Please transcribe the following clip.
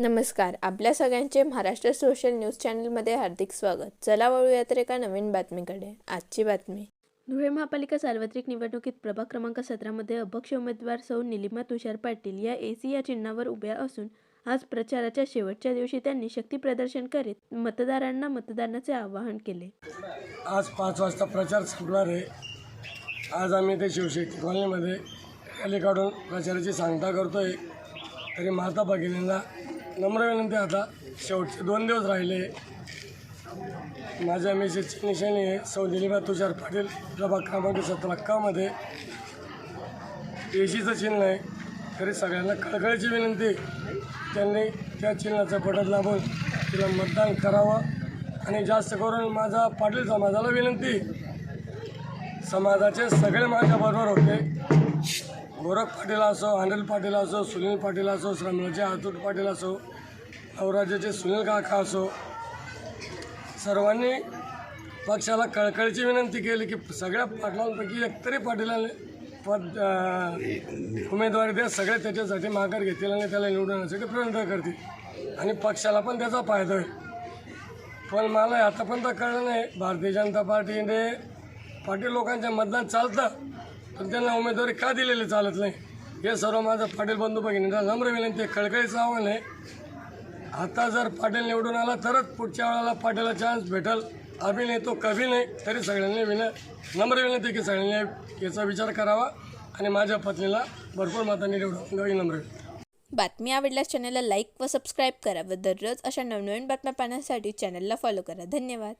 नमस्कार आपल्या सगळ्यांचे महाराष्ट्र सोशल न्यूज चॅनलमध्ये हार्दिक स्वागत. चला वळूया तर एका नवीन बातमीकडे. आजची बातमी. धुळे महापालिका सार्वत्रिक निवडणुकीत प्रभाग क्रमांक सतरामध्ये अपक्ष उमेदवार सौ निलिमा तुषार पाटील या एसी या चिन्हावर उभ्या असून आज प्रचाराच्या शेवटच्या दिवशी त्यांनी शक्तीप्रदर्शन करीत मतदारांना मतदानाचे आवाहन केले. आज पाच वाजता प्रचार संपणार आहे. आज आम्ही ते शिवशक्ती कॉलनीमध्ये रॅली काढून प्रचाराची सांगता करतोय. तरी माता भगिनींना नम्र विनंती आता. शेवटचे दोन दिवस राहिले. माझ्या मेसेजची निशाणी आहे. सौ दिलीबा तुषार पाटील प्रभाग क्रमांक सतरा अक्कामध्ये एशीचं चिन्ह आहे. तरी सगळ्यांना कळकळीची विनंती. त्यांनी त्या चिन्हाचं पटत लाभून तिला मतदान करावं आणि जास्त करून माझा पाटील समाजाला विनंती. समाजाचे सगळे माझ्याबरोबर होते. गोरख पाटील असो अनिल पाटील असो सुनील पाटील असो श्रमणाचे आतुट पाटील असो नवराज्याचे सुनील काका असो सर्वांनी पक्षाला कळकळीची विनंती केली की सगळ्या पाटलांपैकी एकतरी पाटीलाने पद उमेदवारी द्या सगळे त्याच्यासाठी माघार घेतील आणि त्याला निवडण्यासाठी प्रयत्न करतील. आणि पक्षाला पण त्याचा फायदा होईल. पण मला आतापर्यंत कळलं नाही भारतीय जनता पार्टीने पाटील लोकांच्या मतदान चालतं पण त्यांना उमेदवारी का दिलेली चालत नाही? हे सर्व माझं पाटील बंधू भगिनींना नम्र विनंती कळकळीचं आव्हान आहे. आता जर पाटील निवडून आला तरच पुढच्या वेळेला पाटीलला चान्स भेटल. अभि नाही तो कभी नाही तरी सगळ्यांनी विन नम्र विनंती की सगळ्यांनी याचा विचार करावा आणि माझ्या पत्नीला भरपूर मतांनी निवडून नम्र बातमी आवडल्यास चॅनलला लाईक व सबस्क्राईब करा व दररोज अशा नवनवीन बातम्या पाहण्यासाठी चॅनलला फॉलो करा. धन्यवाद.